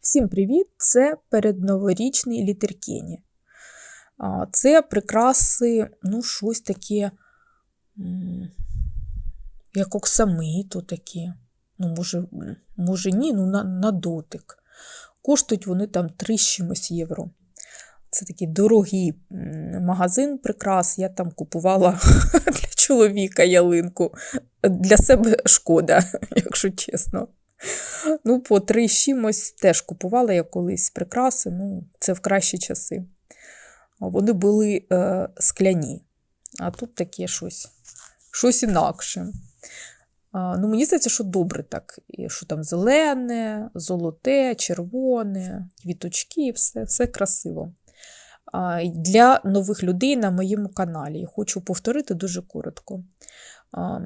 Всім привіт! Це передноворічний літеркені. Це прикраси, ну, щось таке, як оксамиту такі. Ну, може, може ні, ну на, на дотик. Коштують вони там 3 з чимось євро. Це такий дорогий магазин прикрас. Я там купувала для чоловіка ялинку. Для себе шкода, якщо чесно. Ну, по три чимось теж купувала я колись прикраси, ну, це в кращі часи. Вони були е, скляні, а тут таке щось, щось інакше. А, ну, мені здається, що добре так. І що там зелене, золоте, червоне, квіточки, все, все красиво. А, для нових людей на моєму каналі. Хочу повторити дуже коротко. А,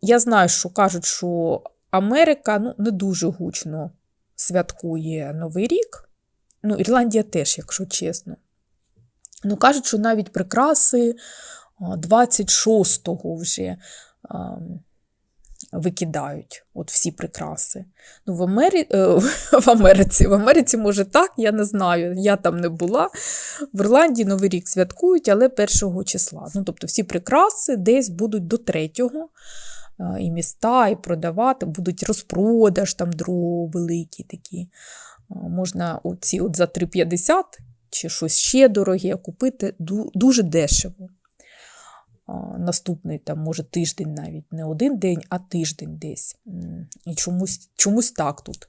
я знаю, що кажуть, що Америка ну, не дуже гучно святкує Новий рік. Ну, Ірландія теж, якщо чесно. Ну, кажуть, що навіть прикраси 26-го вже а, викидають от всі прикраси. Ну, в, Амері... е, в Америці, в Америці, може, так, я не знаю, я там не була. В Ірландії Новий рік святкують, але 1 числа. Ну, тобто всі прикраси десь будуть до 3-го і міста, і продавати, будуть розпродаж, там дров великі такі. Можна оці от за 3,50 чи щось ще дороге купити дуже дешево. Наступний там, може, тиждень навіть не один день, а тиждень десь. І чомусь чомусь так тут.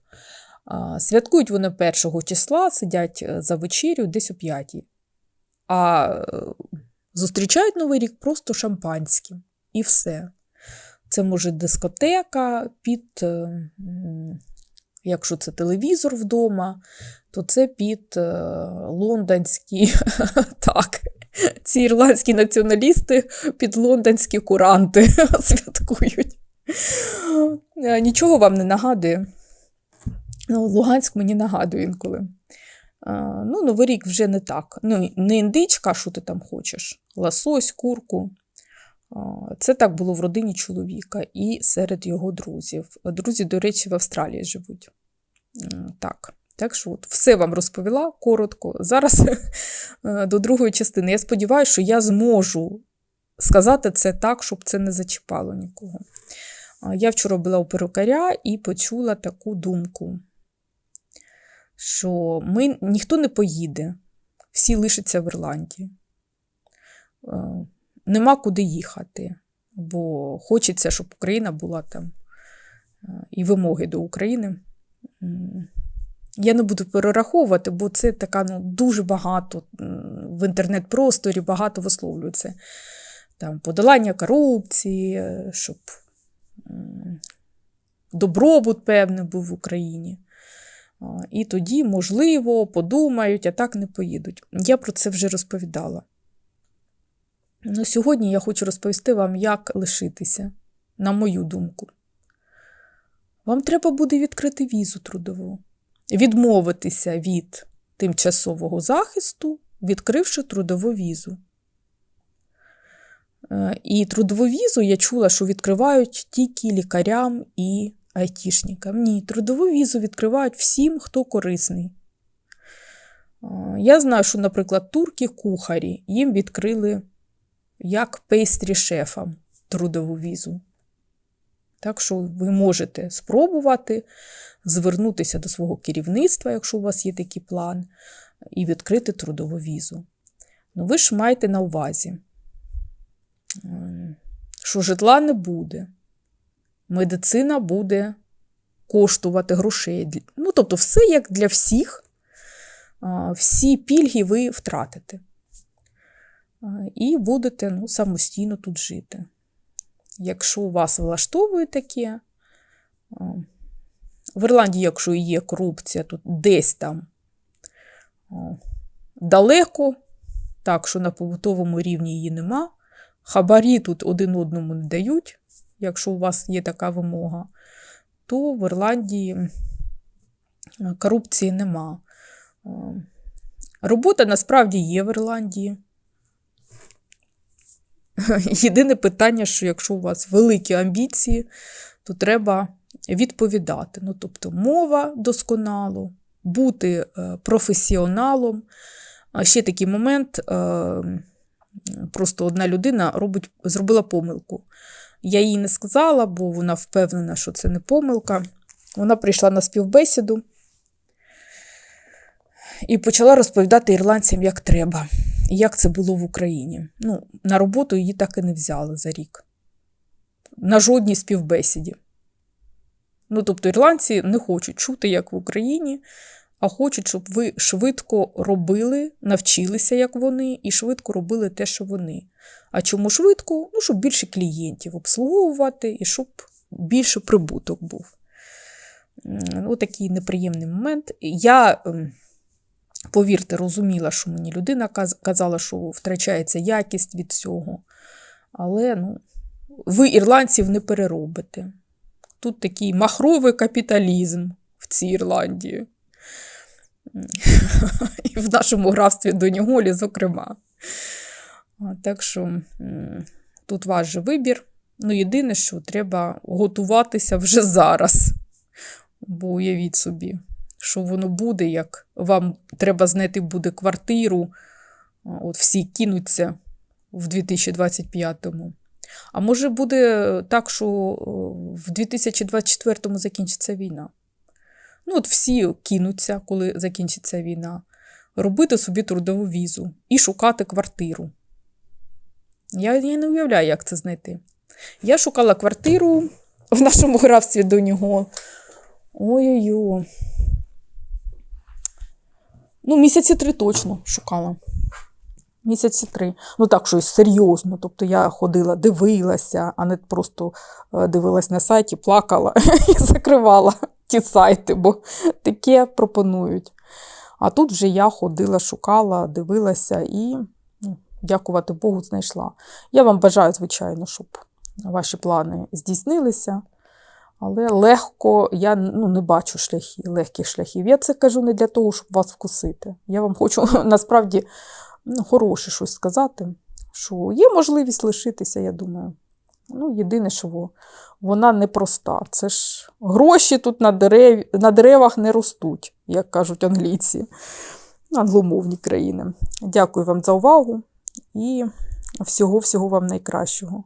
Святкують вони 1 числа, сидять е, за вечерю десь о 5. А е, зустрічають Новий рік просто шампанським. І все. Це може дискотека під, е, якщо це телевізор вдома, то це під е, лондонські, так, ці ірландські націоналісти під лондонські куранти святкують. Е, нічого вам не нагадує. Ну, Луганськ мені нагадує інколи. Ну, Новий рік вже не так. Ну, Не індичка, що ти там хочеш, лосось, курку. Це так було в родині чоловіка і серед його друзів. Друзі, до речі, в Австралії живуть. Так, так що от все вам розповіла коротко. Зараз е, до другої частини. Я сподіваюся, що я зможу сказати це так, щоб це не зачіпало нікого. Я вчора була у перукаря і почула таку думку, що ми, ніхто не поїде, всі лишаться в Ірландії. Нема куди їхати, бо хочеться, щоб Україна була там е, і вимоги до України. Я не буду перераховувати, бо це така ну, дуже багато в інтернет-просторі багато висловлюється. Там Подолання корупції, е, щоб добробут певний був в Україні. І тоді, можливо, подумають, а так не поїдуть. Я про це вже розповідала. Ну, Сьогодні я хочу розповісти вам, як лишитися, на мою думку. Вам треба буде відкрити візу трудову, відмовитися від тимчасового захисту, відкривши трудову візу. Е, і трудову візу я чула, що відкривають тільки лікарям і айтішникам. Ні, трудову візу відкривають всім, хто корисний. Е, я знаю, що, наприклад, турки-кухарі їм відкрили як пейстрі шефам трудову візу. Так що ви можете спробувати звернутися до свого керівництва, якщо у вас є такий план, і відкрити трудову візу. Ну, ви ж маєте на увазі, що житла не буде, медицина буде коштувати грошей. Ну, тобто, все як для всіх, всі пільги ви втратите і будете ну, самостійно тут жити. Якщо у вас влаштовує таке, в Ірландії, якщо є корупція, то десь там далеко, так що на побутовому рівні її нема. Хабарі тут один одному не дають, якщо у вас є така вимога, то в Ірландії корупції нема. Робота насправді є в Ірландії. Єдине питання, що якщо у вас великі амбіції, то треба відповідати. Ну, Тобто мова досконало, бути е, професіоналом. А ще такий момент. е, Просто одна людина робить, зробила помилку. Я їй не сказала, бо вона впевнена, що це не помилка. Вона прийшла на співбесіду і почала розповідати ірландцям, як треба, як це було в Україні. Ну, на роботу її так і не взяли за рік. На жодній співбесіді. Ну, тобто, ірландці не хочуть чути, як в Україні, а хочуть, щоб ви швидко робили, навчилися, як вони, і швидко робили те, що вони. А чому швидко? Ну, щоб більше клієнтів обслуговувати і щоб більше прибуток був. М, Ось такий неприємний момент. Я, ем, повірте, розуміла, що мені людина казала, що втрачається якість від цього. Але ну, ви ірландців не переробите. Тут такий махровий капіталізм в цій Ірландії. І в нашому графстві Доніголі, зокрема. Так що тут ваш же вибір. Ну, єдине, що треба готуватися вже зараз. Бо уявіть собі, що воно буде, як вам треба знайти буде квартиру, от всі кинуться в 2025-му. А може буде так, що в 2024-му закінчиться війна. Ну, от всі кинуться, коли закінчиться війна, робити собі трудову візу і шукати квартиру. Я, я не уявляю, як це знайти. Я шукала квартиру в нашому графстві до нього. Ой-ой-ой. Ну, місяці три точно шукала. Місяці три. Ну так, щось серйозно. Тобто я ходила, дивилася, а не просто е, дивилась на сайті, плакала і закривала ті сайти, бо таке пропонують. А тут вже я ходила, шукала, дивилася і, ну, дякувати Богу, знайшла. Я вам бажаю, звичайно, щоб ваші плани здійснилися. Але легко я ну, не бачу шляхів, легких шляхів. Я це кажу не для того, щоб вас вкусити. Я вам хочу насправді ну, хороше щось сказати, що є можливість лишитися, я думаю. Ну, єдине, що во- вона непроста. Це ж гроші тут на, дерев... на деревах не ростуть, як кажуть англійці, англомовні країни. Дякую вам за увагу і всього-всього вам найкращого.